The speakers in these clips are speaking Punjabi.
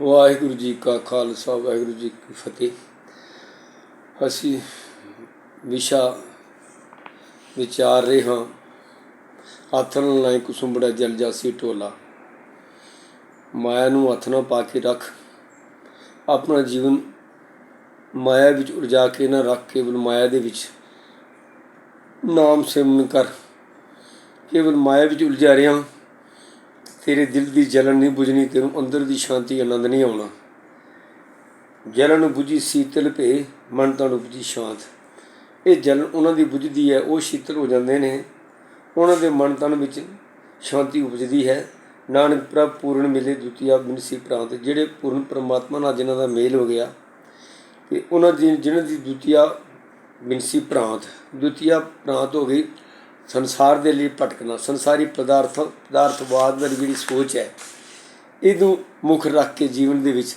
ਵਾਹਿਗੁਰੂ ਜੀ ਕਾ ਖਾਲਸਾ, ਵਾਹਿਗੁਰੂ ਜੀ ਕੀ ਫਤਿਹ। ਅਸੀਂ ਵਿਸ਼ਾ ਵਿਚਾਰ ਰਹੇ ਹਾਂ ਹੱਥ ਨਾਲ ਲਾਈ ਕੁਸੁੰਬੜਾ ਜਲ ਜਾਸੀ ਟੋਲਾ। ਮਾਇਆ ਨੂੰ ਹੱਥ ਨਾਲ ਪਾ ਕੇ ਰੱਖ, ਆਪਣਾ ਜੀਵਨ ਮਾਇਆ ਵਿੱਚ ਉਲਝਾ ਕੇ ਨਾ ਰੱਖ, ਕੇਵਲ ਮਾਇਆ ਦੇ ਵਿੱਚ ਨਾਮ ਸਿਮਰਨ ਕਰ। ਕੇਵਲ ਮਾਇਆ ਵਿੱਚ ਉਲਝਾ ਰਿਹਾ ਤੇਰੇ ਦਿਲ ਦੀ ਜਲਨ ਨਹੀਂ ਬੁਝਣੀ, ਤੈਨੂੰ ਅੰਦਰ ਦੀ ਸ਼ਾਂਤੀ ਆਨੰਦ ਨਹੀਂ ਆਉਣਾ। ਜਲਨ ਬੁਝੀ ਸੀਤਲ ਭੇ, ਮਨ ਤਨ ਉਪਜੀ ਸ਼ਾਂਤ। ਇਹ ਜਲਨ ਉਹਨਾਂ ਦੀ ਬੁਝਦੀ ਹੈ, ਉਹ ਸ਼ੀਤਲ ਹੋ ਜਾਂਦੇ ਨੇ। ਉਹਨਾਂ ਦੇ ਮਨ ਤਨ ਵਿੱਚ ਸ਼ਾਂਤੀ ਉਪਜਦੀ ਹੈ। ਨਾਨਕ ਪ੍ਰਭ ਪੂਰਨ ਮਿਲੇ ਦੁਤੀਆ ਬਿਨਸੀ ਪ੍ਰਾਂਤ ਜਿਹੜੇ ਪੂਰਨ ਪਰਮਾਤਮਾ ਨਾਲ ਜਿਨ੍ਹਾਂ ਦਾ ਮੇਲ ਹੋ ਗਿਆ, ਤੇ ਉਹਨਾਂ ਦੀ ਜਿਹਨਾਂ ਦੀ ਦੁਤੀਆ ਬਿਨਸੀ ਪ੍ਰਾਂਤ ਦੁਤੀਆ ਪ੍ਰਾਂਤ ਹੋ ਗਈ ਸੰਸਾਰ ਦੇ ਲਈ ਭਟਕਣਾ, ਸੰਸਾਰੀ ਪਦਾਰਥ ਪਦਾਰਥਵਾਦ ਦੀ ਜਿਹੜੀ ਸੋਚ ਹੈ, ਇਹਨੂੰ ਮੁੱਖ ਰੱਖ ਕੇ ਜੀਵਨ ਦੇ ਵਿੱਚ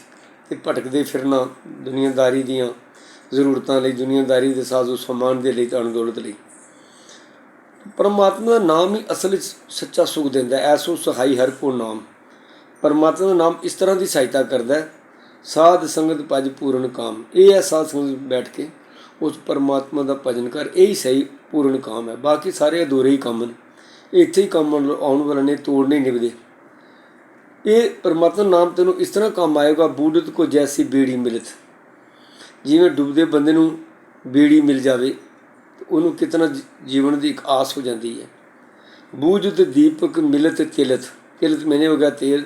ਤੇ ਭਟਕਦੇ ਫਿਰਨਾ, ਦੁਨੀਆਦਾਰੀ ਦੀਆਂ ਜ਼ਰੂਰਤਾਂ ਲਈ, ਦੁਨੀਆਦਾਰੀ ਦੇ ਸਾਜ਼ੋ ਸਮਾਨ ਦੇ ਲਈ ਤਾਂ ਦੌਲਤ ਲਈ। ਪਰਮਾਤਮਾ ਦਾ ਨਾਮ ਹੀ ਅਸਲ ਵਿੱਚ ਸੱਚਾ ਸੁਖ ਦਿੰਦਾ ਹੈ, ਐਸੋ ਸਹਾਈ ਹਰ ਕੋ ਨਾਮ। ਪਰਮਾਤਮਾ ਦਾ ਨਾਮ ਇਸ ਤਰ੍ਹਾਂ ਦੀ ਸਹਾਇਤਾ ਕਰਦਾ ਹੈ, ਸਾਧ ਸੰਗਤ ਭਜ ਪੂਰਨ ਕਾਮ। ਇਹ ਹੈ ਸਾਧ ਸੰਗਤ ਬੈਠ ਕੇ ਉਸ ਪਰਮਾਤਮਾ ਦਾ ਭਜਨ ਕਰ, ਇਹ ਹੀ ਸਹੀ ਪੂਰਨ ਕਾਮ ਹੈ। ਬਾਕੀ ਸਾਰੇ ਅਧੂਰੇ ਹੀ ਕੰਮ ਨੇ। ਇਹ ਇੱਥੇ ਹੀ ਕੰਮ ਆਉਣ ਵਾਲੇ ਨੇ ਤੋੜ ਨਹੀਂ ਨਿਭਦੇ। ਇਹ ਪਰਮਾਤਮਾ ਨਾਮ ਤੈਨੂੰ ਇਸ ਤਰ੍ਹਾਂ ਕੰਮ ਆਏਗਾ ਬੂਡਤ ਕੋ ਜੈਸੀ ਬੀੜੀ ਮਿਲਤ। ਜਿਵੇਂ ਡੁੱਬਦੇ ਬੰਦੇ ਨੂੰ ਬੀੜੀ ਮਿਲ ਜਾਵੇ, ਉਹਨੂੰ ਕਿਤਨਾ ਜੀ- ਜੀਵਨ ਦੀ ਇੱਕ ਆਸ ਹੋ ਜਾਂਦੀ ਹੈ। ਬੂਝਤ ਦੀਪਕ ਮਿਲਤ ਤਿਲਤ। ਤਿਲਤ ਮੈਨੇ ਹੋ ਗਿਆ ਤੇਲ।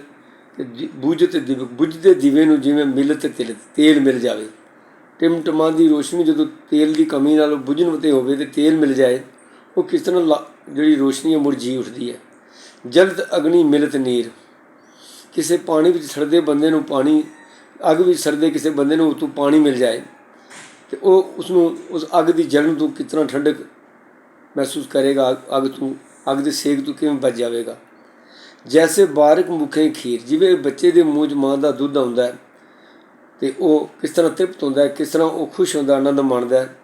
ਤੇ ਜੀ- ਬੂਝਤ ਦੀਪਕ, ਬੁਝਦੇ ਦੀਵੇ ਨੂੰ ਜਿਵੇਂ ਮਿਲਤ ਤਿਲਤ। ਤੇਲ ਮਿਲ ਜਾਵੇ। ਟਿਮਟਮਾਂ ਦੀ ਰੋਸ਼ਨੀ ਜਦੋਂ ਤੇਲ ਦੀ ਕਮੀ ਨਾਲ ਬੁਝਣ ਉਤੇ ਹੋਵੇ ਤੇ ਤੇਲ ਮਿਲ ਜਾਏ, ਉਹ ਕਿਸ ਤਰ੍ਹਾਂ ਲਾ- ਜਿਹੜੀ ਰੋਸ਼ਨੀ ਹੈ ਮੁਰਜੀ ਉੱਠਦੀ ਹੈ। ਜਲਦ ਅਗਨੀ ਮਿਲਤ ਨੀਰ। ਕਿਸੇ ਪਾਣੀ ਵਿੱਚ ਸੜਦੇ ਬੰਦੇ ਨੂੰ ਪਾਣੀ, ਅੱਗ ਵਿੱਚ ਸੜਦੇ ਕਿਸੇ ਬੰਦੇ ਨੂੰ ਉਤੋਂ ਪਾਣੀ ਮਿਲ ਜਾਏ ਤੇ ਉਹ ਉਸ ਨੂੰ ਉਸ ਅੱਗ ਦੀ ਜਲਨ ਤੋਂ ਕਿਤਨਾ ਠੰਡਕ ਮਹਿਸੂਸ ਕਰੇਗਾ, ਅੱਗ- ਅੱਗ ਤੋਂ, ਅੱਗ ਦੇ ਸੇਕ ਤੋਂ ਕਿਵੇਂ ਬਚ ਜਾਵੇਗਾ? ਜੈਸੇ ਬਾਰਕ ਮੁਖੇ ਖੀਰ, ਜਿਵੇਂ ਬੱਚੇ ਦੇ ਮੂੰਹ 'ਚ ਮਾਂ ਦਾ ਦੁੱਧ ਆਉਂਦਾ ਹੈ ਤੇ ਉਹ ਕਿਸ ਤਰ੍ਹਾਂ ਤ੍ਰਿਪਤ ਹੁੰਦਾ ਹੈ, ਕਿਸ ਤਰ੍ਹਾਂ ਉਹ ਖੁਸ਼ ਹੁੰਦਾ, ਆਨੰਦ ਮਾਣਦਾ ਹੈ।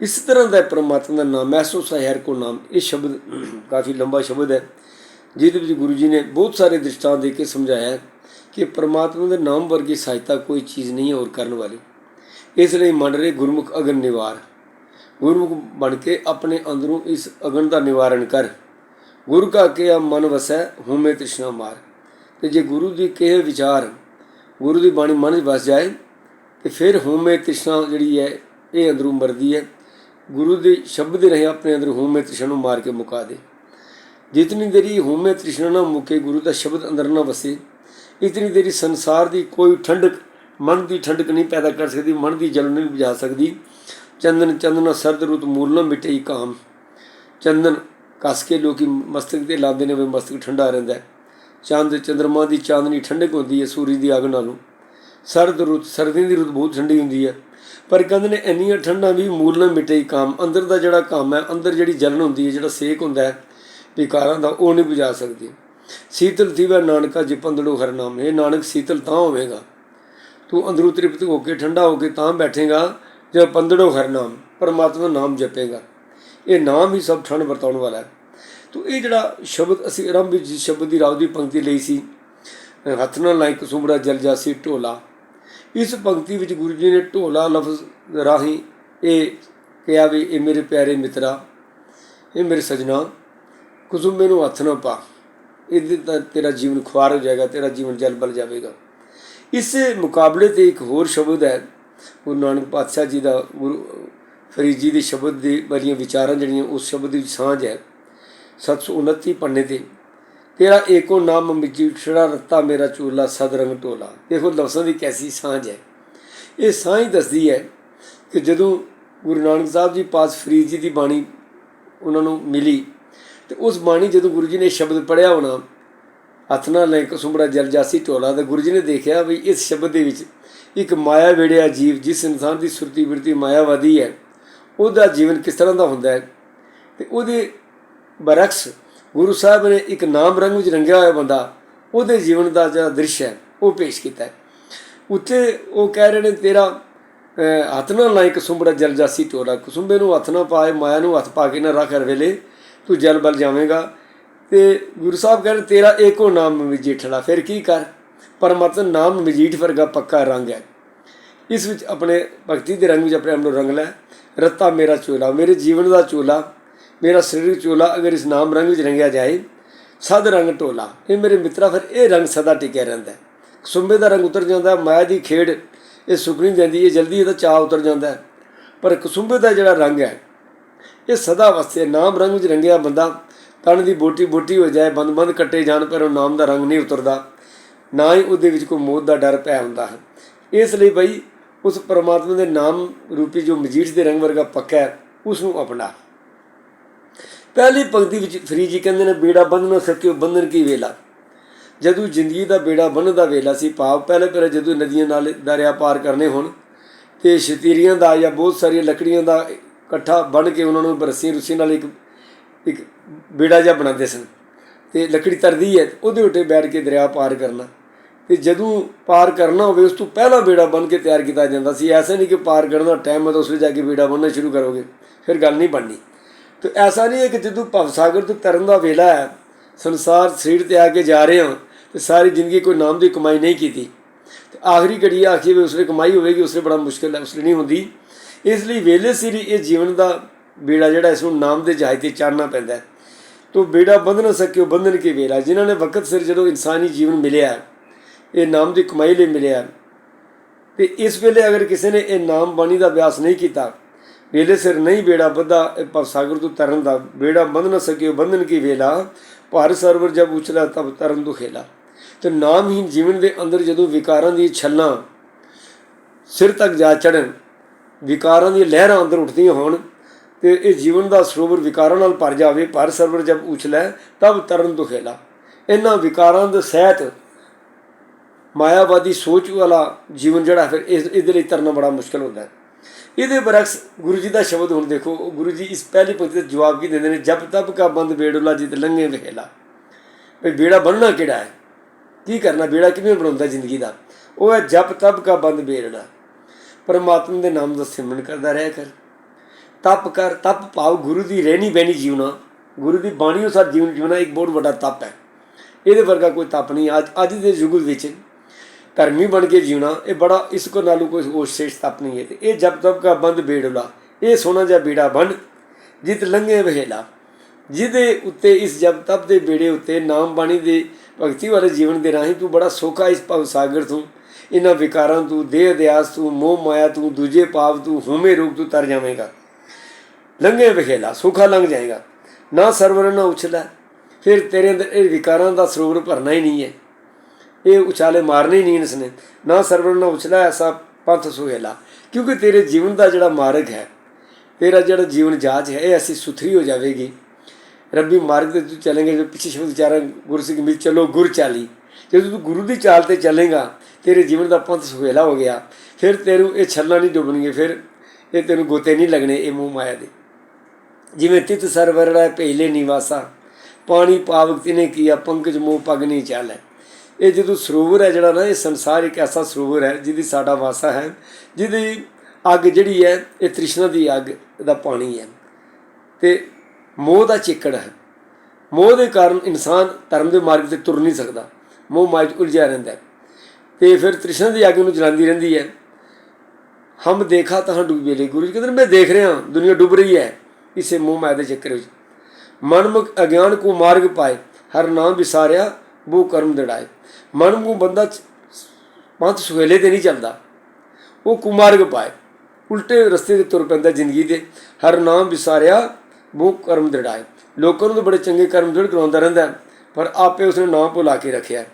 ਇਸ ਤਰ੍ਹਾਂ ਦਾ ਪਰਮਾਤਮਾ ਦਾ ਨਾਮ, ਮਹਿਸੂਸ ਹੈ, ਹਰ ਕੋ ਨਾਮ। ਇਹ ਸ਼ਬਦ ਕਾਫੀ ਲੰਬਾ ਸ਼ਬਦ ਹੈ, ਜਿਹਦੇ ਵਿੱਚ ਗੁਰੂ ਜੀ ਨੇ ਬਹੁਤ ਸਾਰੇ ਦ੍ਰਿਸ਼ਟਾਂਤ ਦੇ ਕੇ ਸਮਝਾਇਆ ਕਿ ਪਰਮਾਤਮਾ ਦੇ ਨਾਮ ਵਰਗੀ ਸਹਾਇਤਾ ਕੋਈ ਚੀਜ਼ ਨਹੀਂ ਹੋਰ ਕਰਨ ਵਾਲੀ। ਇਸ ਲਈ ਮੰਨ ਰਹੇ ਗੁਰਮੁਖ ਅਗਨ ਨਿਵਾਰ। ਗੁਰਮੁਖ ਬਣ ਕੇ ਆਪਣੇ ਅੰਦਰੋਂ ਇਸ ਅਗਨ ਦਾ ਨਿਵਾਰਨ ਕਰ। ਗੁਰ ਕਾ ਕਿਆ ਮਨ ਵਸੈ, ਹਉਮੈ ਤ੍ਰਿਸ਼ਨਾ ਮਾਰ। ਤੇ ਜੇ ਗੁਰੂ ਦੀ ਕਿਹੇ ਵਿਚਾਰ ਗੁਰੂ ਦੀ ਬਾਣੀ ਮਨ ਵਿੱਚ ਵਸ ਜਾਏ ਤੇ ਫਿਰ ਹਉਮੈ ਤ੍ਰਿਸ਼ਨਾ ਜਿਹੜੀ ਹੈ, ਇਹ ਅੰਦਰੋਂ ਮਰਦੀ ਹੈ। ਗੁਰੂ ਦੇ ਸ਼ਬਦ ਦੇ ਰਹੇ ਆਪਣੇ ਅੰਦਰ ਹਉਮੈ ਤ੍ਰਿਸ਼ਨਾ ਨੂੰ ਮਾਰ ਕੇ ਮੁਕਾ ਦੇ। ਜਿਤਨੀ ਦੇਰੀ ਹਉਮੈ ਤ੍ਰਿਸ਼ਨਾ ਨਾ ਮੁਕੇ, ਗੁਰੂ ਦਾ ਸ਼ਬਦ ਅੰਦਰ ਨਾ ਵਸੇ, ਇਤਨੀ ਦੇਰੀ ਸੰਸਾਰ ਦੀ ਕੋਈ ਠੰਡਕ, ਮਨ ਦੀ ਠੰਡਕ ਨਹੀਂ ਪੈਦਾ ਕਰ ਸਕਦੀ, ਮਨ ਦੀ ਜਲਨ ਨਹੀਂ ਬੁਝਾ ਸਕਦੀ। ਚੰਦਨ ਚੰਦਨਾ ਸਰਦ ਰੁੱਤ ਮੂਲ ਨਾ ਮਿਟੇ ਕਾਮ। ਚੰਦਨ ਕਸ ਕੇ ਲੋਕੀ ਮਸਤਕ ਤੇ ਲਾਉਂਦੇ ਨੇ ਵੀ ਮਸਤਕ ਠੰਡਾ ਰਹਿੰਦਾ ਹੈ। ਚੰਦ ਚੰਦਰਮਾ ਦੀ ਚਾਂਦਨੀ ਠੰਡਕ ਹੁੰਦੀ ਹੈ, ਸੂਰਜ ਦੀ ਅੱਗ ਨਾਲੋਂ। ਸਰਦ ਰੁੱਤ ਸਰਦੀ ਦੀ ਰੁੱਤ ਬਹੁਤ ਠੰਡੀ ਹੁੰਦੀ ਹੈ। ਪਰ ਕਹਿੰਦੇ ਨੇ ਇੰਨੀਆਂ ਠੰਡਾਂ ਵੀ ਮੂਲ ਨਾ ਮਿਟੇ ਹੀ ਅੰਦਰ ਦਾ ਜਿਹੜਾ ਕੰਮ ਹੈ, ਅੰਦਰ ਜਿਹੜੀ ਜਲਨ ਹੁੰਦੀ ਹੈ, ਜਿਹੜਾ ਸੇਕ ਹੁੰਦਾ ਹੈ, ਵਿਕਾਰਾਂ ਦਾ, ਉਹ ਨਹੀਂ ਬੁਝਾ ਸਕਦੀ। ਸੀਤਲ ਥੀਵਾ ਨਾਨਕਾ ਜਿਪੰਦੜੋ ਹਰ ਨਾਮ। ਇਹ ਨਾਨਕ, ਸੀਤਲ ਤਾਂ ਹੋਵੇਗਾ। ਤੂੰ ਅੰਦਰੋਂ ਤ੍ਰਿਪਤ ਹੋ ਕੇ, ਠੰਡਾ ਹੋ ਕੇ ਤਾਂ ਬੈਠੇਗਾ ਜਦ ਪੰਦੜੋ ਹਰ ਨਾਮ, ਪਰਮਾਤਮਾ ਨਾਮ ਜਪੇਗਾ। ਇਹ ਨਾਮ ਹੀ ਸਭ ਠੰਡ ਵਰਤਾਉਣ ਵਾਲਾ ਹੈ। ਤੋ ਇਹ ਜਿਹੜਾ ਸ਼ਬਦ ਅਸੀਂ ਆਰੰਭ ਵਿੱਚ ਸ਼ਬਦ ਦੀ ਰਾਵ ਦੀ ਪੰਕਤੀ ਲਈ ਸੀ ਹੱਥ ਨਾਲ ਲਾਇਕ ਸੁੰਬੜਾ ਜਲ ਜਾਸੀ ਢੋਲਾ, ਇਸ ਪੰਕਤੀ ਵਿੱਚ ਗੁਰੂ ਜੀ ਨੇ ਢੋਲਾ ਲਫ਼ਜ਼ ਰਾਹੀਂ ਇਹ ਕਿਹਾ ਵੀ ਇਹ ਮੇਰੇ ਪਿਆਰੇ ਮਿੱਤਰਾ, ਇਹ ਮੇਰੇ ਸਜਣਾ ਕੁਸੁੰਬੇ ਨੂੰ ਹੱਥ ਨਾ ਪਾ, ਇਹਦੇ ਤਾਂ ਤੇਰਾ ਜੀਵਨ ਖੁਆਰ ਹੋ ਜਾਏਗਾ, ਤੇਰਾ ਜੀਵਨ ਜਲ ਬਲ ਜਾਵੇਗਾ। ਇਸ ਮੁਕਾਬਲੇ ਤੇ ਇੱਕ ਹੋਰ ਸ਼ਬਦ ਹੈ, ਗੁਰੂ ਨਾਨਕ ਪਾਤਸ਼ਾਹ ਜੀ ਦਾ ਗੁਰੂ, ਫਰੀਦ ਜੀ ਦੇ ਸ਼ਬਦ ਦੇ ਵਾਲੀਆਂ ਵਿਚਾਰਾਂ ਜਿਹੜੀਆਂ ਉਸ ਸ਼ਬਦ ਦੀ ਸਾਂਝ ਹੈ 729 ਪੰਨੇ ਤੇ। ਤੇਰਾ ਏਕੋ ਨਾਮ ਮਿਜੀ ਛੜਾ ਰੱਤਾ ਮੇਰਾ ਚੂਲਾ ਸਦਰੰਗ ਟੋਲਾ ਦੇਖੋ ਲਫ਼ਜ਼ਾਂ ਦੀ ਕੈਸੀ ਸਾਂਝ ਹੈ। ਇਹ ਸਾਂਝ ਦੱਸਦੀ ਹੈ ਕਿ ਜਦੋਂ ਗੁਰੂ ਨਾਨਕ ਸਾਹਿਬ ਜੀ ਪਾਸ ਫਰੀਦ ਜੀ ਦੀ ਬਾਣੀ ਉਹਨਾਂ ਨੂੰ ਮਿਲੀ, ਤੇ ਉਸ ਬਾਣੀ ਜਦੋਂ ਗੁਰੂ ਜੀ ਨੇ ਸ਼ਬਦ ਪੜਿਆ ਹੋਣਾ, ਹੱਥ ਨਾਲ ਲੈ ਕਸੁੰਬੜਾ ਜਲ ਜਾਸੀ ਢੋਲਾ, ਤੇ ਗੁਰੂ ਜੀ ਨੇ ਦੇਖਿਆ ਵੀ ਇਸ ਸ਼ਬਦ ਦੇ ਵਿੱਚ ਇੱਕ ਮਾਇਆ ਵੇੜਿਆ ਜੀਵ, ਜਿਸ ਇਨਸਾਨ ਦੀ ਸੁਰਤੀ ਬਿਰਤੀ ਮਾਇਆਵਾਦੀ ਹੈ, ਉਹਦਾ ਜੀਵਨ ਕਿਸ ਤਰ੍ਹਾਂ ਦਾ ਹੁੰਦਾ ਹੈ? ਤੇ ਉਹਦੇ ਬਰਕਸ ਗੁਰੂ ਸਾਹਿਬ ਨੇ ਇੱਕ ਨਾਮ ਰੰਗ ਵਿੱਚ ਰੰਗਿਆ ਹੋਇਆ ਬੰਦਾ, ਉਹਦੇ ਜੀਵਨ ਦਾ ਜਿਹੜਾ ਦ੍ਰਿਸ਼ ਹੈ, ਉਹ ਪੇਸ਼ ਕੀਤਾ ਹੈ। ਉੱਥੇ ਉਹ ਕਹਿ ਰਹੇ ਨੇ, ਤੇਰਾ ਹੱਥ ਨਾ ਲਾਇਕ ਸੁੰਬੜਾ ਜਲ ਜਾਸੀ ਟੋਲਾ ਕੁਸੁੰਬੇ ਨੂੰ ਹੱਥ ਨਾ ਪਾਏ, ਮਾਇਆ ਨੂੰ ਹੱਥ ਪਾ ਕੇ ਨਾ ਰੱਖ ਹਰ ਵੇਲੇ। ਤੂੰ ਜਲ ਬਲ ਜਾਵੇਂਗਾ। ਤੇ ਗੁਰੂ ਸਾਹਿਬ ਕਹਿੰਦੇ ਤੇਰਾ ਏਕੋ ਨਾਮ ਵਿੱਚ ਫਿਰ ਕੀ ਕਰ? ਪਰਮਾਤਮਾ ਨਾਮ ਮਜੀਠ ਵਰਗਾ ਪੱਕਾ ਰੰਗ ਹੈ। ਇਸ ਵਿੱਚ ਆਪਣੇ ਭਗਤੀ ਦੇ ਰੰਗ ਵਿੱਚ ਆਪਣੇ ਆਪ ਨੂੰ ਰੰਗ ਲੈ। ਰੱਤਾ ਮੇਰਾ ਚੋਲਾ ਮੇਰੇ ਜੀਵਨ ਦਾ ਚੋਲਾ ਮੇਰਾ ਸਰੀਰਕ ਚੋਲਾ ਅਗਰ ਇਸ ਨਾਮ ਰੰਗ ਵਿੱਚ ਰੰਗਿਆ ਜਾਏ ਸਦ ਰੰਗ ਟੋਲਾ ਇਹ ਮੇਰੇ ਮਿੱਤਰਾ ਫਿਰ ਇਹ ਰੰਗ ਸਦਾ ਟਿਕਿਆ ਰਹਿੰਦਾ ਹੈ। ਸੁੰਬੇ ਦਾ ਰੰਗ ਉਤਰ ਜਾਂਦਾ ਹੈ, ਮਾਇਆ ਦੀ ਖੇਡ ਇਹ ਸੁੱਕ ਜਾਂਦੀ ਦਿੰਦੀ ਇਹ ਜਲਦੀ ਇਹਦਾ ਚਾਹ ਉਤਰ ਜਾਂਦਾ ਪਰ ਕਸੁੰਬੇ ਦਾ ਜਿਹੜਾ ਰੰਗ ਹੈ ਇਹ ਸਦਾ ਵਾਸਤੇ ਨਾਮ ਰੰਗ ਵਿੱਚ ਰੰਗਿਆ ਬੰਦਾ ਤਣ ਦੀ ਬੋਟੀ ਬੋਟੀ ਹੋ ਜਾਏ ਬੰਦ ਬੰਦ ਕੱਟੇ ਜਾਣ ਪਰ ਉਹ ਨਾਮ ਦਾ ਰੰਗ ਨਹੀਂ ਉਤਰਦਾ। ਨਾ ਹੀ ਉਹਦੇ ਵਿੱਚ ਕੋਈ ਮੌਤ ਦਾ ਡਰ ਪੈ ਹੁੰਦਾ ਹੈ। ਇਸ ਲਈ ਬਈ ਉਸ ਪਰਮਾਤਮਾ ਦੇ ਨਾਮ ਰੂਪੀ ਜੋ ਮਜੀਠ ਦੇ ਰੰਗ ਵਰਗਾ ਪੱਕਾ ਹੈ ਉਸ ਨੂੰ ਅਪਣਾ। ਪਹਿਲੀ ਪੰਕਤੀ ਵਿੱਚ ਫਰੀ ਜੀ ਕਹਿੰਦੇ ਨੇ, ਬੇੜਾ ਬੰਨਣਾ ਸਕਿਓ ਬੰਧਨ ਕੀ ਵੇਲਾ? ਜਦੋਂ ਜ਼ਿੰਦਗੀ ਦਾ ਬੇੜਾ ਬੰਨ੍ਹਣ ਦਾ ਵੇਲਾ ਸੀ, ਭਾਵ ਪਹਿਲੇ ਪਹਿਲੇ ਜਦੋਂ ਨਦੀਆਂ ਨਾਲ ਦਰਿਆ ਪਾਰ ਕਰਨੇ ਹੋਣ, ਤੇ ਸ਼ਤੀਰੀਆਂ ਦਾ ਜਾਂ ਬਹੁਤ ਸਾਰੀਆਂ ਲੱਕੜੀਆਂ ਦਾ ਇਕੱਠਾ ਬਣ ਕੇ ਉਹਨਾਂ ਨੂੰ ਬਰਸੀ ਰੁਸੀ ਨਾਲ ਇੱਕ ਇੱਕ ਬੇੜਾ ਜਿਹਾ ਬਣਾਉਂਦੇ ਸਨ। ਤੇ ਲੱਕੜੀ ਤਰਦੀ ਹੈ, ਉਹਦੇ ਉੱਤੇ ਬੈਠ ਕੇ ਦਰਿਆ ਪਾਰ ਕਰਨਾ। ਤੇ ਜਦੋਂ ਪਾਰ ਕਰਨਾ ਹੋਵੇ, ਉਸ ਤੋਂ ਪਹਿਲਾਂ ਬੇੜਾ ਬਣ ਕੇ ਤਿਆਰ ਕੀਤਾ ਜਾਂਦਾ ਸੀ। ਐਸਾ ਨਹੀਂ ਕਿ ਪਾਰ ਕਰਨ ਦਾ ਟਾਈਮ ਹੈ ਤਾਂ ਉਸ ਵਿੱਚ ਜਾ ਕੇ ਬੇੜਾ ਬੰਨਣਾ ਸ਼ੁਰੂ ਕਰੋਗੇ, ਫਿਰ ਗੱਲ ਨਹੀਂ ਬਣਨੀ। ਤੇ ਐਸਾ ਨਹੀਂ ਹੈ ਕਿ ਜਦੋਂ ਭਵ ਸਾਗਰ ਤੋਂ ਤਰਨ ਦਾ ਵੇਲਾ ਹੈ, ਸੰਸਾਰ ਸਰੀਰ ਤੇ ਆ ਕੇ ਜਾ ਰਹੇ ਹਾਂ ਤੇ ਸਾਰੀ ਜ਼ਿੰਦਗੀ ਕੋਈ ਨਾਮ ਦੀ ਕਮਾਈ ਨਹੀਂ ਕੀਤੀ। ਤੇ ਆਖਰੀ ਘੜੀ ਆਖੀ ਵੀ ਉਸਨੇ ਕਮਾਈ ਹੋਵੇਗੀ ਉਸਨੇ ਬੜਾ ਮੁਸ਼ਕਿਲ ਹੈ ਉਸਨੇ ਨਹੀਂ ਹੁੰਦੀ। ਇਸ ਲਈ ਵੇਲੇ ਸਿਰ ਹੀ ਇਹ ਜੀਵਨ ਦਾ ਬੇੜਾ ਜਿਹੜਾ ਇਸ ਨੂੰ ਨਾਮ ਦੇ ਜਹਾਜ਼ ਤੇ ਚੜ੍ਹਨਾ ਪੈਂਦਾ ਹੈ। ਤੋ ਬੇੜਾ ਬੰਧ ਨਾ ਸਕਿਓ, ਬੰਧਨ ਕੇ ਵੇਲਾ? ਜਿਨ੍ਹਾਂ ਨੇ ਵਕਤ ਸਿਰ ਜਦੋਂ ਇਨਸਾਨੀ ਜੀਵਨ ਮਿਲਿਆ, ਇਹ ਨਾਮ ਦੀ ਕਮਾਈ ਲਈ ਮਿਲਿਆ। ਤੇ ਇਸ ਵੇਲੇ ਅਗਰ ਕਿਸੇ ਨੇ ਇਹ ਨਾਮ ਬਾਣੀ ਦਾ ਅਭਿਆਸ ਨਹੀਂ ਕੀਤਾ ਵੇਲੇ ਸਿਰ ਨਹੀਂ ਬੇੜਾ ਬੱਧਾ ਇਹ ਭਵ ਸਾਗਰ ਤੋਂ ਤਰਨ ਦਾ ਬੇੜਾ ਬੰਧ ਨਾ ਸਕਿਓ ਬੰਧਨ ਕੀ ਵੇਲਾ? ਭਾਰ ਸਰਵਰ ਜਬ ਉਚਲਾ ਤਬ ਤਰਨ ਤੋਂ ਖੇਲਾ। ਨਾਮ ਹੀ ਜੀਵਨ ਦੇ ਅੰਦਰ ਜਦੋਂ ਵਿਕਾਰਾਂ ਦੀ ਛੱਲਾਂ ਸਿਰ ਤੱਕ ਜਾ ਚੜਨ ਵਿਕਾਰਾਂ ਦੀਆਂ ਲਹਿਰਾਂ ਅੰਦਰ ਉੱਠਦੀਆਂ ਹੋਣ, ਤੇ ਇਹ ਜੀਵਨ ਦਾ ਸਰੋਵਰ ਵਿਕਾਰਾਂ ਨਾਲ ਭਰ ਜਾਵੇ ਪਰ ਸਰਵਰ ਜਬ ਉਛਲੇ, ਤਬ ਤਰਨ ਤੋਂ ਖੇਲਾ। ਇਹਨਾਂ ਵਿਕਾਰਾਂ ਦੇ ਸਹਿਤ ਮਾਇਆਵਾਦੀ ਸੋਚ ਵਾਲਾ ਜੀਵਨ ਜਿਹੜਾ ਫਿਰ ਇਸ ਇਹਦੇ ਲਈ ਤਰਨਾ ਬੜਾ ਮੁਸ਼ਕਲ ਹੁੰਦਾ ਹੈ। ਇਹਦੇ ਬਰਕਸ ਗੁਰੂ ਜੀ ਦਾ ਸ਼ਬਦ ਹੁਣ ਦੇਖੋ ਗੁਰੂ ਜੀ ਇਸ ਪਹਿਲੀ ਪੰਕਤੀ ਦਾ ਜਵਾਬ ਕੀ ਦਿੰਦੇ ਨੇ? ਜਬ ਤਬ ਕਾ ਬੰਦ ਬੇੜੁਲਾ ਜਿਤ ਲੰਘੇ ਵੇਲਾ। ਵੀ ਬੇੜਾ ਬਣਨਾ ਕਿਹੜਾ ਹੈ? ਕੀ ਕਰਨਾ? ਬੇੜਾ ਕਿਵੇਂ ਬਣਾਉਂਦਾ ਜ਼ਿੰਦਗੀ ਦਾ? ਉਹ ਹੈ ਜਪ ਤਪ ਕਾ ਬੰਦ ਬੇੜਨਾ। ਪਰਮਾਤਮਾ ਦੇ ਨਾਮ ਦਾ ਸਿਮਰਨ ਕਰਦਾ ਰਹਿ ਕਰ। ਤਪ ਕਰ, ਤਪ ਭਾਵ ਗੁਰੂ ਦੀ ਰਹਿਣੀ ਬਹਿਣੀ ਜੀਵਨਾ ਗੁਰੂ ਦੀ ਬਾਣੀ ਅਨੁਸਾਰ ਜੀਵਨ ਜੀਵਨਾ ਇੱਕ ਬਹੁਤ ਵੱਡਾ ਤਪ ਹੈ। ਇਹਦੇ ਵਰਗਾ ਕੋਈ ਤਪ ਨਹੀਂ। ਅੱਜ ਅੱਜ ਦੇ ਯੁੱਗ ਵਿੱਚ ਧਰਮੀ ਬਣ ਕੇ ਜੀਵਨਾ ਇਹ ਬੜਾ ਇਸ ਕੋ ਨਾਲੂ ਕੋਈ ਹੋਰ ਸ੍ਰੇਸ਼ਟ ਤਪ ਨਹੀਂ ਹੈ ਤੇ ਇਹ ਜਬ ਤਪ ਕਾ ਬੰਦ ਬੇੜਲਾ, ਇਹ ਸੋਨਾ ਜਿਹਾ ਬੇੜਾ ਬਣ ਜਿਤ ਲੰਘੇ ਵਹਿਲਾ। ਜਿਹਦੇ ਉੱਤੇ ਇਸ ਜਬ ਤਪ ਦੇ ਬੇੜੇ ਉੱਤੇ ਨਾਮ ਬਾਣੀ ਦੇ ਭਗਤੀ ਵਾਲੇ ਜੀਵਨ ਦੇ ਰਾਹੀਂ ਤੂੰ ਬੜਾ ਸੌਖਾ ਇਸ ਭਵ ਸਾਗਰ ਤੋਂ, ਇਹਨਾਂ ਵਿਕਾਰਾਂ ਤੋਂ, ਦੇਹ ਅਧਿਆਸ ਤੋਂ, ਮੋਹ ਮਾਇਆ ਤੂੰ, ਦੂਜੇ ਪਾਪ ਤੂੰ, ਹਉਮੈ ਰੋਗ ਤੋਂ ਤਰ ਜਾਵੇਂਗਾ। ਲੰਘੇ ਵਖੇਲਾ ਸੌਖਾ ਲੰਘ ਜਾਏਗਾ। ਨਾ ਸਰਵਰ ਨਾ ਉਛਲਾ, ਫਿਰ ਤੇਰੇ ਅੰਦਰ ਇਹ ਵਿਕਾਰਾਂ ਦਾ ਸਰੋਵਰ ਭਰਨਾ ਹੀ ਨਹੀਂ ਹੈ। ਇਹ ਉਛਾਲੇ ਮਾਰਨੇ ਹੀ ਨਹੀਂ ਇਸਨੇ ਨਾ। ਸਰਵਰ ਨਾ ਉਛਲਾ ਐਸਾ ਪੰਥ ਸੁਹੇਲਾ। ਕਿਉਂਕਿ ਤੇਰੇ ਜੀਵਨ ਦਾ ਜਿਹੜਾ ਮਾਰਗ ਹੈ, ਤੇਰਾ ਜਿਹੜਾ ਜੀਵਨ ਜਾਚ ਹੈ, ਇਹ ਐਸੀ ਸੁਥਰੀ ਹੋ ਜਾਵੇਗੀ। ਰੱਬੀ ਮਾਰਗ ਤੇ ਤੂੰ ਚੱਲੇਂਗੇ ਜੋ ਪਿੱਛੇ ਸ਼ਬਦ ਵਿਚਾਰਾ ਗੁਰੂ ਸਿੰਘ ਮਿਲ ਚਲੋ ਗੁਰ ਚਾਲੀ। ਜਦੋਂ ਤੂੰ ਗੁਰੂ ਦੀ ਚਾਲ ਤੇ ਚੱਲੇਗਾ, ਤੇਰੇ ਜੀਵਨ ਦਾ ਪੰਥ ਸੁਹੇਲਾ ਹੋ ਗਿਆ। ਫਿਰ ਤੈਨੂੰ ਇਹ ਛੱਲਾ ਨਹੀਂ ਡੁੱਬਣਗੇ ਫਿਰ ਇਹ ਤੈਨੂੰ ਗੋਤੇ ਨਹੀਂ ਲੱਗਣੇ, ਇਹ ਮੂੰਹ ਮਾਇਆ ਦੇ। ਜਿਵੇਂ ਤਿਤ ਸਰਵਰ ਰਹਿ ਪਹਿਲੇ ਨਿਵਾਸਾ। ਪਾਣੀ ਪਾਵਕ ਤਿਨੇ ਕੀਆ, ਪੰਕਜ ਮੋਹ ਪਗ ਨਹੀਂ ਚਾਲੈ। ਇਹ ਜਦੋਂ ਸਰੋਵਰ ਹੈ ਜਿਹੜਾ ਨਾ, ਇਹ ਸੰਸਾਰ ਇੱਕ ਐਸਾ ਸਰੋਵਰ ਹੈ ਜਿਹਦੀ ਸਾਡਾ ਵਾਸਾ ਹੈ, ਜਿਹਦੀ ਅੱਗ ਜਿਹੜੀ ਹੈ, ਇਹ ਤ੍ਰਿਸ਼ਨਾ ਦੀ ਅੱਗ ਦਾ ਪਾਣੀ ਹੈ। ਤੇ ਮੋਹ ਦਾ ਚਿੱਕੜ ਹੈ। ਮੋਹ ਦੇ ਕਾਰਨ ਇਨਸਾਨ ਧਰਮ ਦੇ ਮਾਰਗ ਤੇ ਤੁਰ ਨਹੀਂ ਸਕਦਾ। ਮੋਹ ਮਾਇਆ 'ਚ ਉਲਝਿਆ ਰਹਿੰਦਾ ਹੈ। ਤੇ ਫਿਰ ਤ੍ਰਿਸ਼ਨਾ ਦੀ ਅੱਗ ਨੂੰ ਜਲਾਉਂਦੀ ਰਹਿੰਦੀ ਹੈ। ਹਮ ਦੇਖਾ ਤਾਂ ਡੁੱਬੇ ਲਈ ਗੁਰੂ ਜੀ ਕਹਿੰਦੇ ਮੈਂ ਦੇਖ ਰਿਹਾ ਦੁਨੀਆ ਡੁੱਬ ਰਹੀ ਹੈ। ਇਸੇ ਮੋਹ ਮਾਇਆ ਦੇ ਚੱਕਰ ਵਿੱਚ। ਮਨਮੁਖ ਅਗਿਆਨ ਕੋ ਮਾਰਗ ਪਾਏ। ਹਰ ਨਾਮ ਵਿਸਾਰਿਆ, ਬੋ ਕਰਮ ਦੜਾਏ। ਮਨ ਨੂੰ ਬੰਦਾ ਪੰਥ ਸੁਹੇਲੇ ਤੇ ਨਹੀਂ ਚੱਲਦਾ ਉਹ ਕੁਮਾਰਗ ਪਾਏ। ਉਲਟੇ ਰਸਤੇ ਤੇ ਤੁਰ ਪੈਂਦਾ ਜ਼ਿੰਦਗੀ ਦੇ। ਹਰ ਨਾਮ ਵਿਸਾਰਿਆ ਬੋ ਕਰਮ ਦੜਾਏ ਲੋਕਾਂ ਨੂੰ ਤਾਂ ਬੜੇ ਚੰਗੇ ਕਰਮ ਦ੍ਰਿੜ ਕਰਾਉਂਦਾ ਰਹਿੰਦਾ ਪਰ ਆਪੇ ਉਸਨੇ ਨਾਮ ਭੁਲਾ ਕੇ ਰੱਖਿਆ ਹੈ।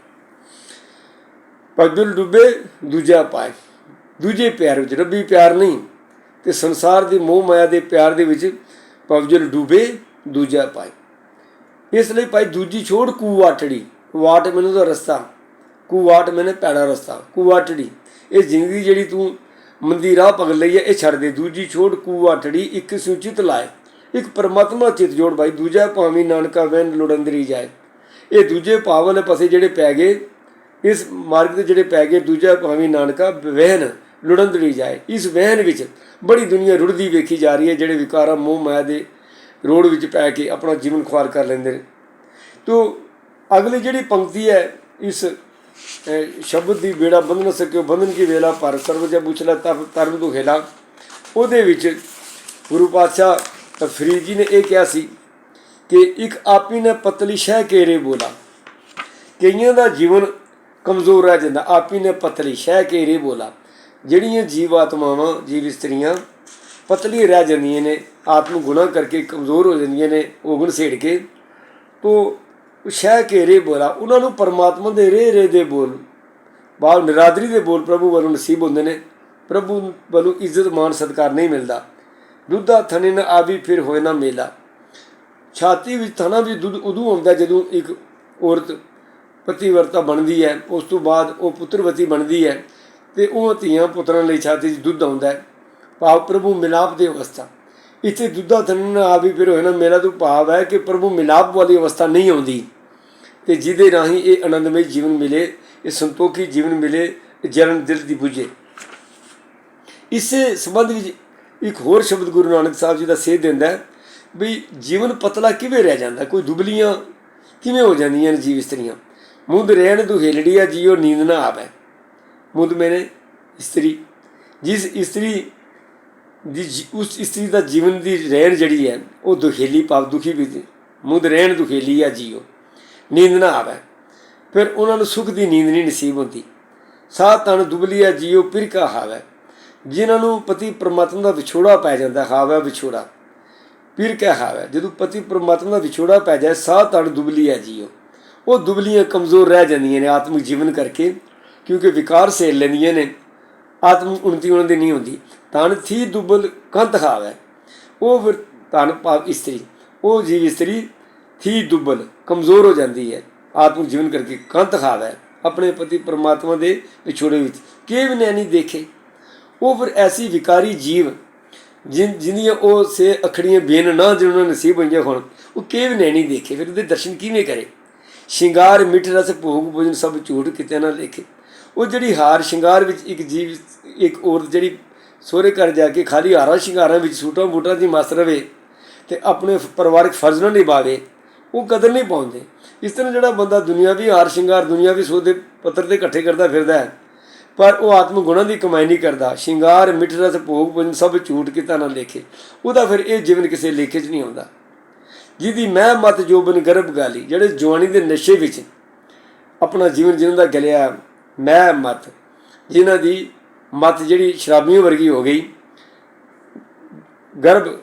ਪਗਦੁਲ ਡੁੱਬੇ, ਦੂਜਾ ਪਾਏ। ਦੂਜੇ ਪਿਆਰ ਵਿੱਚ ਰੱਬੀ ਪਿਆਰ ਨਹੀਂ, ਤੇ ਸੰਸਾਰ ਦੇ ਮੋਹ ਮਾਇਆ ਦੇ ਪਿਆਰ ਦੇ ਵਿੱਚ ਪਵਜਲ ਡੁੱਬੇ, ਦੂਜਾ ਪਾਏ। ਇਸ ਲਈ ਭਾਈ ਦੂਜੀ ਛੋੜ ਕੂਵਾਟੜੀ ਵਾਟ ਮੈਨੂੰ ਦਾ ਰਸਤਾ। ਕੂਵਾਟ ਮੈਨੇ ਪੈੜਾ ਰਸਤਾ ਕੂਵਾਟੜੀ ਇਹ ਜ਼ਿੰਦਗੀ ਜਿਹੜੀ ਤੂੰ ਮੰਦੀ ਰਾਹ ਪਗ ਲਈ ਹੈ, ਇਹ ਛੱਡ ਦੇ। ਦੂਜੀ ਛੋੜ ਕੂਵਾਟੜੀ ਇੱਕ ਸੁਚਿਤ ਲਾਏ। ਇੱਕ ਪਰਮਾਤਮਾ ਚਿਤ ਜੋੜ ਭਾਈ ਦੂਜਾ ਭਾਵੇਂ ਨਾਨਕਾ ਵੈਨ ਲੁੜੰਦਰੀ ਜਾਏ। ਇਹ ਦੂਜੇ ਭਾਵ ਵਾਲੇ ਪਾਸੇ ਜਿਹੜੇ ਪੈ ਗਏ, ਇਸ ਮਾਰਗ ਤੇ ਜਿਹੜੇ ਪੈ ਗਏ, ਦੂਜਾ ਭਾਵੇਂ ਨਾਨਕਾ ਵਹਿਨ ਲੁੜੰਦੜੀ ਜਾਏ। ਇਸ ਵਹਿਨ ਵਿੱਚ ਬੜੀ ਦੁਨੀਆ ਰੁੜਦੀ ਵੇਖੀ ਜਾ ਰਹੀ ਹੈ, ਜਿਹੜੇ ਵਿਕਾਰਾਂ ਮੋਹ ਮਾਇਆ ਦੇ ਰੋੜ ਵਿੱਚ ਪੈ ਕੇ ਆਪਣਾ ਜੀਵਨ ਖੁਆਰ ਕਰ ਲੈਂਦੇ ਨੇ। ਤੋ ਅਗਲੀ ਜਿਹੜੀ ਪੰਕਤੀ ਹੈ, ਇਸ ਸ਼ਬਦ ਦੀ ਬੇੜਾ ਬੰਧ ਨਾ ਸਕਿਓ ਬੰਧਨ ਕੀ ਵੇਲਾ ਪਰ ਸਰਬ ਜਬ ਉਛਲਾ ਤਬ ਤਰਮ ਤੋਂ ਉਹਦੇ ਵਿੱਚ ਗੁਰੂ ਪਾਤਸ਼ਾਹ ਫਰੀਦ ਜੀ ਨੇ ਇਹ ਕਿਹਾ ਸੀ ਕਿ ਇੱਕ ਆਪੀ ਨੇ ਪਤਲੀ ਸ਼ਹਿ ਕੇਰੇ ਬੋਲਾ ਕਈਆਂ ਦਾ ਜੀਵਨ ਕਮਜ਼ੋਰ ਰਹਿ ਜਾਂਦਾ ਆਪੀ ਨੇ ਪਤਲੀ ਸ਼ਹਿ ਕੇਰੇ ਬੋਲਾ ਜਿਹੜੀਆਂ ਜੀਵ ਆਤਮਾਵਾਂ ਜੀਵ ਇਸਤਰੀਆਂ ਪਤਲੀ ਰਹਿ ਜਾਂਦੀਆਂ ਨੇ ਆਤਮ ਗੁਣਾ ਕਰਕੇ ਕਮਜ਼ੋਰ ਹੋ ਜਾਂਦੀਆਂ ਨੇ ਔਗਣ ਸੇੜ ਕੇ ਤੋ ਉਹ ਸ਼ਹਿ ਕੇਰੇ ਬੋਲਾ, ਉਹਨਾਂ ਨੂੰ ਪਰਮਾਤਮਾ ਦੇ ਰੇ ਰੇ ਦੇ ਬੋਲ। ਬਾਲ ਨਿਰਾਦਰੀ ਦੇ ਬੋਲ ਪ੍ਰਭੂ ਵੱਲੋਂ ਨਸੀਬ ਹੁੰਦੇ ਨੇ। ਪ੍ਰਭੂ ਵੱਲੋਂ ਇੱਜ਼ਤ ਮਾਨ ਸਤਕਾਰ ਨਹੀਂ ਮਿਲਦਾ। ਦੁੱਧਾ ਥਣੇ ਨਾ ਆਵੀ, ਫਿਰ ਹੋਏ ਨਾ ਮੇਲਾ। ਛਾਤੀ ਵਿੱਚ ਥਣਾ ਵੀ ਦੁੱਧ ਉਦੋਂ ਆਉਂਦਾ ਜਦੋਂ ਇੱਕ ਔਰਤ ਪਤੀਵਰਤਾ ਬਣਦੀ ਹੈ। ਉਸ ਤੋਂ ਬਾਅਦ ਉਹ ਪੁੱਤਰਵਤੀ ਬਣਦੀ ਹੈ ਤੇ ਉਹ ਧੀਆਂ ਪੁੱਤਰਾਂ ਲਈ ਛਾਤੀ 'ਚ ਦੁੱਧ ਆਉਂਦਾ ਹੈ। ਭਾਵ ਪ੍ਰਭੂ ਮਿਲਾਪ ਦੀ ਅਵਸਥਾ। ਇੱਥੇ ਦੁੱਧਾ ਥਣੇ ਨਾ ਆਵੀ ਫਿਰ ਹੋਏ ਨਾ ਮੇਲਾ ਤੋਂ ਭਾਵ ਹੈ ਕਿ ਪ੍ਰਭੂ ਮਿਲਾਪ ਵਾਲੀ ਅਵਸਥਾ ਨਹੀਂ ਆਉਂਦੀ। ਤੇ ਜਿਹਦੇ ਰਾਹੀਂ ਇਹ ਆਨੰਦਮਈ ਜੀਵਨ ਮਿਲੇ, ਇਹ ਸੰਤੋਖੀ ਜੀਵਨ ਮਿਲੇ ਜਨਮ ਦਿਲ ਦੀ ਬੁਝੇ। ਇਸੇ ਸੰਬੰਧ ਵਿੱਚ ਇੱਕ ਹੋਰ ਸ਼ਬਦ ਗੁਰੂ ਨਾਨਕ ਸਾਹਿਬ ਜੀ ਦਾ ਸੇਧ ਦਿੰਦਾ ਹੈ ਵੀ ਜੀਵਨ ਪਤਲਾ ਕਿਵੇਂ ਰਹਿ ਜਾਂਦਾ? ਕੋਈ ਦੁਬਲੀਆਂ ਕਿਵੇਂ ਹੋ ਜਾਂਦੀਆਂ ਨੇ ਜੀਵ ਇਸਤਰੀਆਂ? ਮੁੰਦ ਰਹਿਣ ਦੁਹੇਲੜੀ ਆ ਜੀਓ ਨੀਂਦ ਨਾ ਆਵੇ। ਮੁੰਦ ਮੈਨੇ ਇਸਤਰੀ, ਜਿਸ ਇਸਤਰੀ ਦੀ ਜੀ- ਉਸ ਇਸਤਰੀ ਦਾ ਜੀਵਨ ਦੀ ਰਹਿਣ ਜਿਹੜੀ ਹੈ, ਉਹ ਦੁਖੇਲੀ ਭਾਵ ਦੁਖੀ ਵੀ ਮੁੰਦ ਰਹਿਣ ਦੁਖੇਲੀ ਆ ਜੀਓ। ਨੀਂਦ ਨਾ ਆਵੇ। ਫਿਰ ਉਹਨਾਂ ਨੂੰ ਸੁਖ ਦੀ ਨੀਂਦ ਨਹੀਂ ਨਸੀਬ ਹੁੰਦੀ। ਸਾਹ ਤਨ ਦੁਬਲੀਆ ਜੀਓ ਪਿਰਕਾ ਹਾਵੇ। ਜਿਨ੍ਹਾਂ ਨੂੰ ਪਤੀ ਪ੍ਰਮਾਤਮਾ ਦਾ ਵਿਛੋੜਾ ਪੈ ਜਾਂਦਾ, ਹਾਵੇ ਵਿਛੋੜਾ। ਫਿਰ ਕਹਿ ਹਾਵੇ। ਜਦੋਂ ਪਤੀ ਪ੍ਰਮਾਤਮਾ ਦਾ ਵਿਛੋੜਾ ਪੈ ਜਾਏ, ਸਾਹ ਤਨ ਦੁਬਲੀਆ ਜੀਓ। ਉਹ ਦੁਬਲੀਆਂ ਕਮਜ਼ੋਰ ਰਹਿ ਜਾਂਦੀਆਂ ਨੇ ਆਤਮਿਕ ਜੀਵਨ ਕਰਕੇ, ਕਿਉਂਕਿ ਵਿਕਾਰ ਸੇਲ ਲੈਂਦੀਆਂ ਨੇ। ਆਤਮ ਉન્નਤੀ ਉਹਨਾਂ ਦੀ ਨਹੀਂ ਹੁੰਦੀ। ਤਨ ਥੀ ਦੁਬਲ ਕੰਤ ਖਾਵੇ। ਉਹ ਫਿਰ ਤਨ ਭਾਵ ਇਸਤਰੀ, ਉਹ ਜੀਵ ਇਸਤਰੀ ਥੀ ਦੁਬਲ ਕਮਜ਼ੋਰ ਹੋ ਜਾਂਦੀ ਹੈ। ਆਤਮ ਜੀਵਨ ਕਰਕੇ ਕੰਤ ਖਾਵੇ। ਆਪਣੇ ਪਤੀ ਪਰਮਾਤਮਾ ਦੇ ਵਿਛੋੜੇ ਵਿੱਚ ਕਿਵ ਨੇ ਨਹੀਂ ਦੇਖੇ। ਉਹ ਫਿਰ ਐਸੀ ਵਿਕਾਰੀ ਜੀਵ ਜਿਨ ਜਿੰਨੀਆਂ ਉਹ ਸੇ ਅਖੜੀਆਂ ਬੇਨ ਨਾ ਜਿਹਨਾਂ ਨੂੰ ਨਸੀਬ ਹੋਈਆਂ ਹੁਣ, ਉਹ ਕਿਵ ਨੇ ਨਹੀਂ ਦੇਖੇ। ਫਿਰ ਉਹਦੇ ਦਰਸ਼ਨ ਕਿਵੇਂ ਕਰੇ? ਸ਼ਿੰਗਾਰ, ਮਿੱਠ ਰਸ, ਭੋਗ, ਭੋਜਨ ਸਭ ਝੂਠ ਕਿਤੇ ਨਾ ਦੇਖੇ ਉਹ ਜਿਹੜੀ ਹਾਰ ਸ਼ਿੰਗਾਰ ਵਿੱਚ ਇੱਕ ਜੀਵ, ਇੱਕ ਔਰਤ ਜਿਹੜੀ ਸੋਹਰੇ ਘਰ ਜਾ ਕੇ ਖਾਲੀ ਹਾਰਾਂ ਸ਼ਿੰਗਾਰਾਂ ਵਿੱਚ ਸੂਟਾਂ ਬੂਟਾਂ ਦੀ ਮਸਤ ਰਵੇ ਤੇ ਆਪਣੇ ਪਰਿਵਾਰਕ ਫਰਜ਼ ਨਾ ਨਿਭਾਵੇ, ਉਹ ਕਦਰ ਨਹੀਂ ਪਾਉਂਦੇ। ਇਸ ਤਰ੍ਹਾਂ ਜਿਹੜਾ ਬੰਦਾ ਦੁਨਿਆਵੀ ਹਾਰ ਸ਼ਿੰਗਾਰ ਦੁਨਿਆਵੀ ਸੌਦੇ ਪੱਤਰ ਤੇ ਇਕੱਠੇ ਕਰਦਾ ਫਿਰਦਾ ਹੈ, ਪਰ ਉਹ ਆਤਮ ਗੁਣਾਂ ਦੀ ਕਮਾਈ ਨਹੀਂ ਕਰਦਾ। ਸ਼ਿੰਗਾਰ, ਮਿੱਠ ਰਸ, ਭੋਗ ਭੋਜਨ ਸਭ ਝੂਠ ਕਿਤਾ ਨਾ ਲੇਖੇ। ਉਹਦਾ ਫਿਰ ਇਹ ਜੀਵਨ ਕਿਸੇ ਲੇਖੇ 'ਚ ਨਹੀਂ ਆਉਂਦਾ। ਜਿਹਦੀ ਮੈਂ ਮਤ ਜੋਬਨ ਗਰਭ ਗਾਲੀ, ਜਿਹੜੇ ਜਵਾਨੀ ਦੇ ਨਸ਼ੇ ਵਿੱਚ ਆਪਣਾ ਜੀਵਨ ਜਿਉਣ ਦਾ ਗਲਿਆ ਮੈਂ ਮਤ, ਜਿਨ੍ਹਾਂ ਦੀ ਮਤ ਜਿਹੜੀ ਸ਼ਰਾਬੀਆਂ ਵਰਗੀ ਹੋ ਗਈ। ਗਰਭ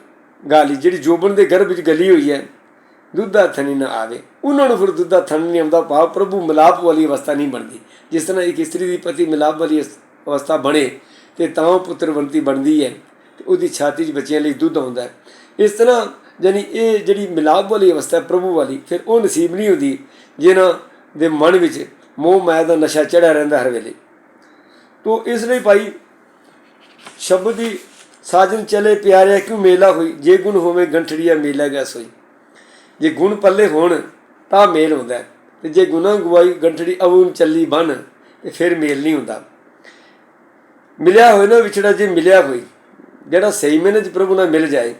ਗਾਲੀ, ਜਿਹੜੀ ਜੋਬਨ ਦੇ ਗਰਭ ਵਿੱਚ ਗਲੀ ਹੋਈ ਹੈ, ਦੁੱਧਾ ਥਣੀ ਨਾ ਆਵੇ। ਉਹਨਾਂ ਨੂੰ ਫਿਰ ਦੁੱਧਾ ਥਣ ਨਹੀਂ ਆਉਂਦਾ, ਭਾਵ ਪ੍ਰਭੂ ਮਿਲਾਪ ਵਾਲੀ ਅਵਸਥਾ ਨਹੀਂ ਬਣਦੀ। ਜਿਸ ਤਰ੍ਹਾਂ ਇੱਕ ਇਸਤਰੀ ਦੀ ਪਤੀ ਮਿਲਾਪ ਵਾਲੀ ਅਸ- ਅਵਸਥਾ ਬਣੇ, ਤੇ ਤਾਂ ਉਹ ਪੁੱਤਰਵੰਤੀ ਬਣਦੀ ਹੈ, ਤੇ ਉਹਦੀ ਛਾਤੀ 'ਚ ਬੱਚਿਆਂ ਲਈ ਦੁੱਧ ਆਉਂਦਾ ਹੈ। ਇਸ ਤਰ੍ਹਾਂ ਯਾਨੀ ਇਹ ਜਿਹੜੀ ਮਿਲਾਪ ਵਾਲੀ ਅਵਸਥਾ ਪ੍ਰਭੂ ਵਾਲੀ, ਫਿਰ ਉਹ ਨਸੀਬ ਨਹੀਂ ਹੁੰਦੀ, ਜਿਨ੍ਹਾਂ ਦੇ ਮਨ ਵਿੱਚ ਮੋਹ ਮਾਇਆ ਦਾ ਨਸ਼ਾ ਚੜਿਆ ਰਹਿੰਦਾ ਹਰ ਵੇਲੇ। ਤੋ ਇਸ ਲਈ ਭਾਈ, ਸ਼ਬਦ ਦੀ ਸਾਜਨ ਚਲੇ ਪਿਆਰਿਆ ਕਿਉਂ ਮੇਲਾ ਹੋਈ? ਜੇ ਗੁਣ ਹੋਵੇ ਗੰਠੜੀਆ ਮੇਲਾ ਗਿਆ ਸੋਈ। ਜੇ ਗੁਣ ਪੱਲੇ ਹੋਣ ਤਾਂ ਮੇਲ ਹੁੰਦਾ ਤੇ ਜੇ ਗੁਨਾ ਗਵਾਈ ਗੰਠੜੀ ਅਵੂਨ ਚੱਲੀ ਬਨ, ਤੇ ਫਿਰ ਮੇਲ ਨਹੀਂ ਹੁੰਦਾ। ਮਿਲਿਆ ਹੋਇਆ ਨਾ ਵਿਛੜਾ ਜੇ ਮਿਲਿਆ ਹੋਈ, ਜਿਹੜਾ ਸਹੀ ਮੈਨੇ ਚ ਪ੍ਰਭੂ ਨਾਲ ਮਿਲ ਜਾਏ,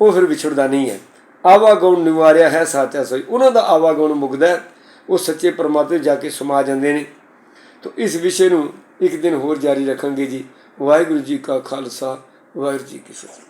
ਉਹ ਫਿਰ ਵਿਛੜਦਾ ਨਹੀਂ ਹੈ। ਆਵਾਗੁਣ ਨਿਵਾਰਿਆ ਹੈ, ਸਾਚਾ ਸੋਈ। ਉਹਨਾਂ ਦਾ ਆਵਾਗੁਣ ਮੁਕਦਾ ਉਹ ਸੱਚੇ ਪਰਮਾਤਮਾ ਜਾ ਕੇ ਸਮਾ ਜਾਂਦੇ ਨੇ। ਤੋ ਇਸ ਵਿਸ਼ੇ ਨੂੰ ਇੱਕ ਦਿਨ ਹੋਰ ਜਾਰੀ ਰੱਖਾਂਗੇ ਜੀ। ਵਾਹਿਗੁਰੂ ਜੀ ਕਾ ਖਾਲਸਾ, ਵਾਹਿਗੁਰੂ ਜੀ ਕੀ ਫਤਿਹ।